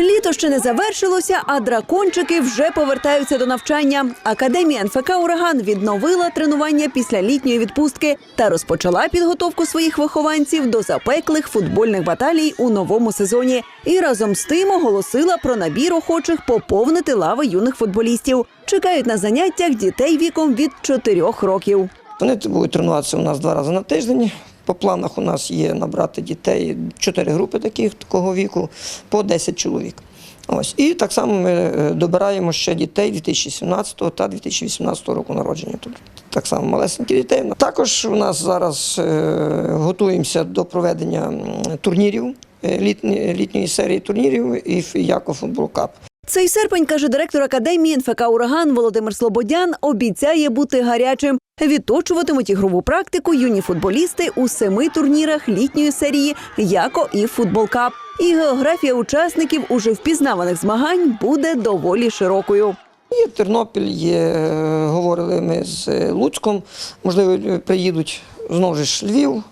Літо ще не завершилося, а дракончики вже повертаються до навчання. Академія НФК Ураган відновила тренування після літньої відпустки та розпочала підготовку своїх вихованців до запеклих футбольних баталій у новому сезоні. І разом з тим оголосила про набір охочих поповнити лави юних футболістів. Чекають на заняттях дітей віком від 4 років. Вони будуть тренуватися у нас два рази на тиждень. По планах у нас є набрати дітей чотири групи таких такого віку по 10 чоловік. Ось і так само ми е, добираємо ще дітей 2017 та 2018 року народження. Тут так само малесенькі дітей. Також у нас зараз е, готуємося до проведення турнірів е, літньої серії турнірів і Яко Футбол Кап. Цей серпень, каже директор академії НФК Ураган Володимир Слободян, обіцяє бути гарячим. Відточуватимуть ігрову практику юні футболісти у семи турнірах літньої серії Яко і Футбол Кап. І географія учасників уже впізнаваних змагань буде доволі широкою. Є Тернопіль, є, е, говорили ми з е, Луцьком, можливо, приїдуть знову ж Львів,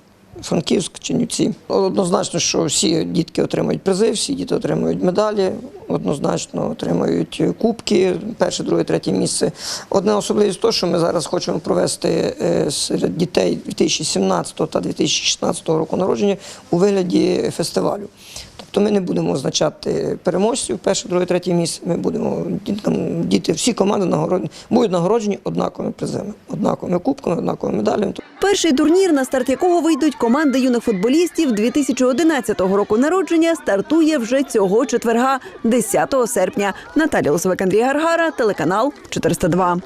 Франківськ, Чернівці. Однозначно, що всі дітки отримують призи, всі діти отримують медалі, однозначно отримують кубки, перше, друге, третє місце. Одна особливість то, що ми зараз хочемо провести е, серед дітей 2017 та 2016 року народження у вигляді фестивалю. Тобто ми не будемо означати переможців, перше, друге, третє місце. Ми будемо діти, всі команди нагороджені, будуть нагороджені однаковими призами, однаковими кубками, однаковими медалями. Перший турнір, на старт якого вийдуть команди юних футболістів 2011 року народження, стартує вже цього четверга, 10 серпня. Наталія Лосовик, Андрій Гаргара, телеканал 402.